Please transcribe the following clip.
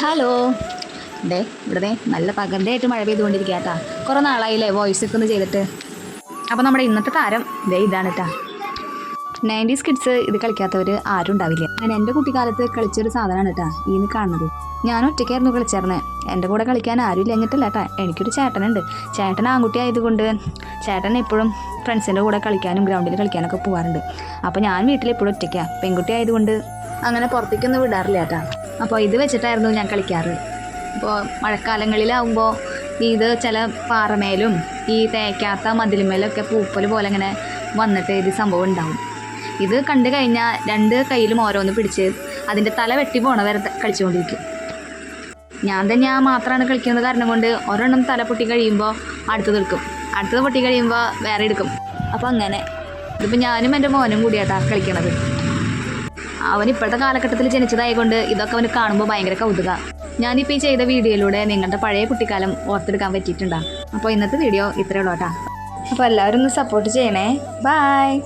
Hello ദേ ഇവിടെ നല്ല പകർന്നയായിട്ട് മഴ പെയ്തുകൊണ്ടിരിക്കുക കേട്ടാ കുറേ നാളായില്ലേ വോയിസ് ഒക്കെ ഒന്ന് ചെയ്തിട്ട്. അപ്പോൾ നമ്മുടെ ഇന്നത്തെ താരം ദേ ഇതാണ് കേട്ടാ നയന്റീസ് കിഡ്സ് ഇത് കളിക്കാത്തവർ ആരും ഉണ്ടാവില്ല. ഞാൻ എന്റെ കുട്ടിക്കാലത്ത് കളിച്ചൊരു സാധനമാണ് കേട്ടാ ഈ കാണുന്നത്. ഞാൻ ഒറ്റയ്ക്കായിരുന്നു കളിച്ചിരുന്നത് എന്റെ കൂടെ കളിക്കാൻ ആരും ഇല്ലെങ്കിട്ടില്ല കേട്ടാ എനിക്കൊരു ചേട്ടനുണ്ട്. ചേട്ടൻ ആൺകുട്ടി ആയതുകൊണ്ട് ചേട്ടൻ എപ്പോഴും ഫ്രണ്ട്സിന്റെ കൂടെ കളിക്കാനും ഗ്രൗണ്ടിൽ കളിക്കാനൊക്കെ പോകാറുണ്ട് അപ്പോൾ ഞാൻ വീട്ടിൽ എപ്പോഴും ഒറ്റയ്ക്കാണ് പെൺകുട്ടി ആയതുകൊണ്ട് അങ്ങനെ പുറത്തേക്കൊന്നും വിടാറില്ല കേട്ടാ. അപ്പോൾ ഇത് വെച്ചിട്ടായിരുന്നു ഞാൻ കളിക്കാറ്. ഇപ്പോൾ മഴക്കാലങ്ങളിലാവുമ്പോൾ ഇത് ചില പാറമേലും ഈ തേക്കാത്ത മതിലുമേലൊക്കെ പൂപ്പൽ പോലെ ഇങ്ങനെ വന്നിട്ട് ഇത് സംഭവം ഉണ്ടാവും. ഇത് കണ്ടു കഴിഞ്ഞാൽ രണ്ട് കയ്യിലും ഓരോന്ന് പിടിച്ച് അതിന്റെ തല വെട്ടി പോണ വരെ കളിച്ചുകൊണ്ടിരിക്കും ഞാൻ തന്നെ ആ മാത്രമാണ് കളിക്കുന്നത് കാരണം കൊണ്ട് ഒരെണ്ണം തല പൊട്ടി കഴിയുമ്പോൾ അടുത്തത് എടുക്കും. അടുത്തത് പൊട്ടി കഴിയുമ്പോൾ വേറെ എടുക്കും. അപ്പോൾ അങ്ങനെ. ഇതിപ്പോൾ ഞാനും എന്റെ മോനും കൂടിയാട്ടാ കളിക്കണത്. അവൻ ഇപ്പോഴത്തെ കാലഘട്ടത്തിൽ ജനിച്ചതായതുകൊണ്ട് ഇതൊക്കെ അവന് കാണുമ്പോൾ ഭയങ്കര കൗതുക. ഞാനിപ്പോൾ ഈ ചെയ്ത വീഡിയോയിലൂടെ നിങ്ങളുടെ പഴയ കുട്ടിക്കാലം ഓർത്തെടുക്കാൻ പറ്റിയിട്ടുണ്ടാകും അപ്പോൾ ഇന്നത്തെ വീഡിയോ ഇത്രയുള്ളൂ കേട്ടോ. അപ്പോൾ എല്ലാവരും ഒന്ന് സപ്പോർട്ട് ചെയ്യണേ. ബായ്